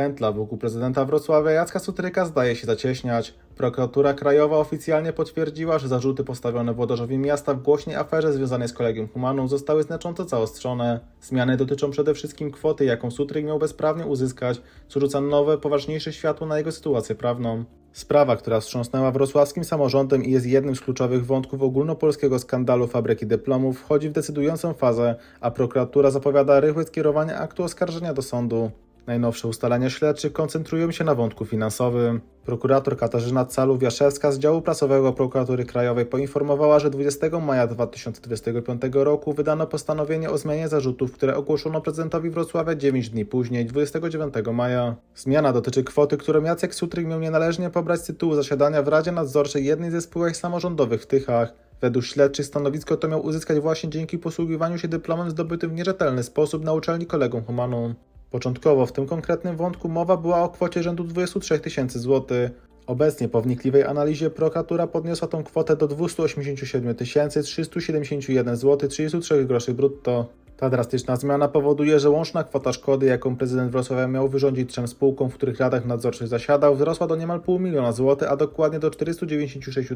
Pętla wokół prezydenta Wrocławia Jacka Sutryka zdaje się zacieśniać. Prokuratura Krajowa oficjalnie potwierdziła, że zarzuty postawione włodarzowi miasta w głośnej aferze związanej z Kolegium Humanum zostały znacząco zaostrzone. Zmiany dotyczą przede wszystkim kwoty, jaką Sutryk miał bezprawnie uzyskać, co rzuca nowe, poważniejsze światło na jego sytuację prawną. Sprawa, która wstrząsnęła wrocławskim samorządem i jest jednym z kluczowych wątków ogólnopolskiego skandalu fabryki dyplomów, wchodzi w decydującą fazę, a prokuratura zapowiada rychłe skierowanie aktu oskarżenia do sądu. Najnowsze ustalenia śledczych koncentrują się na wątku finansowym. Prokurator Katarzyna Calów-Jaszewska z działu prasowego Prokuratury Krajowej poinformowała, że 20 maja 2025 roku wydano postanowienie o zmianie zarzutów, które ogłoszono prezydentowi Wrocławia 9 dni później, 29 maja. Zmiana dotyczy kwoty, którą Jacek Sutryk miał nienależnie pobrać z tytułu zasiadania w Radzie Nadzorczej jednej ze spółek samorządowych w Tychach. Według śledczych stanowisko to miał uzyskać właśnie dzięki posługiwaniu się dyplomem zdobytym w nierzetelny sposób na uczelni kolegą Humanum. Początkowo w tym konkretnym wątku mowa była o kwocie rzędu 23 tysięcy złotych. Obecnie po wnikliwej analizie prokuratura podniosła tą kwotę do 287 371 zł 33 groszy brutto. Ta drastyczna zmiana powoduje, że łączna kwota szkody, jaką prezydent Wrocławia miał wyrządzić trzem spółkom, w których radach nadzorczych zasiadał, wzrosła do niemal pół miliona złotych, a dokładnie do 496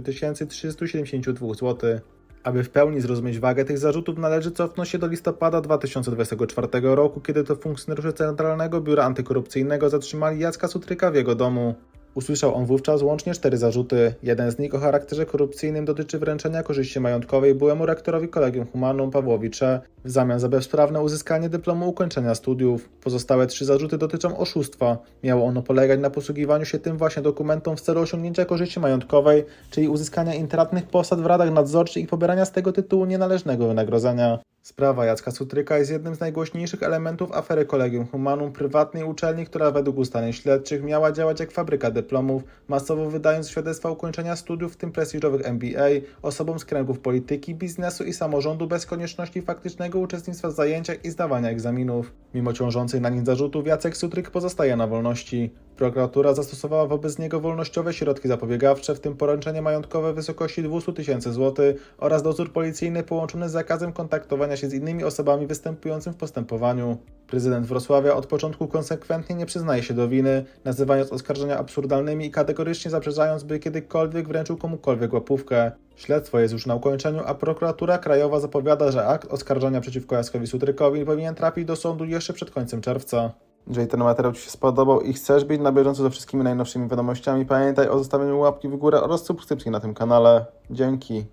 372 zł. Aby w pełni zrozumieć wagę tych zarzutów, należy cofnąć się do listopada 2024 roku, kiedy to funkcjonariusze Centralnego Biura Antykorupcyjnego zatrzymali Jacka Sutryka w jego domu. Usłyszał on wówczas łącznie cztery zarzuty. Jeden z nich o charakterze korupcyjnym dotyczy wręczenia korzyści majątkowej byłemu rektorowi Kolegium Humanum Pawłowi Cze w zamian za bezprawne uzyskanie dyplomu ukończenia studiów. Pozostałe trzy zarzuty dotyczą oszustwa. Miało ono polegać na posługiwaniu się tym właśnie dokumentom w celu osiągnięcia korzyści majątkowej, czyli uzyskania intratnych posad w radach nadzorczych i pobierania z tego tytułu nienależnego wynagrodzenia. Sprawa Jacka Sutryka jest jednym z najgłośniejszych elementów afery Kolegium Humanum, prywatnej uczelni, która według ustaleń śledczych miała działać jak fabryka dyplomów, masowo wydając świadectwa ukończenia studiów, w tym prestiżowych MBA, osobom z kręgów polityki, biznesu i samorządu bez konieczności faktycznego uczestnictwa w zajęciach i zdawania egzaminów. Mimo ciążących na nim zarzutów, Jacek Sutryk pozostaje na wolności. Prokuratura zastosowała wobec niego wolnościowe środki zapobiegawcze, w tym poręczenie majątkowe w wysokości 200 tysięcy złotych oraz dozór policyjny połączony z zakazem kontaktowania się z innymi osobami występującym w postępowaniu. Prezydent Wrocławia od początku konsekwentnie nie przyznaje się do winy, nazywając oskarżenia absurdalnymi i kategorycznie zaprzeczając, by kiedykolwiek wręczył komukolwiek łapówkę. Śledztwo jest już na ukończeniu, a prokuratura krajowa zapowiada, że akt oskarżenia przeciwko Jackowi Sutrykowi powinien trafić do sądu jeszcze przed końcem czerwca. Jeżeli ten materiał Ci się spodobał i chcesz być na bieżąco ze wszystkimi najnowszymi wiadomościami, pamiętaj o zostawieniu łapki w górę oraz subskrypcji na tym kanale. Dzięki.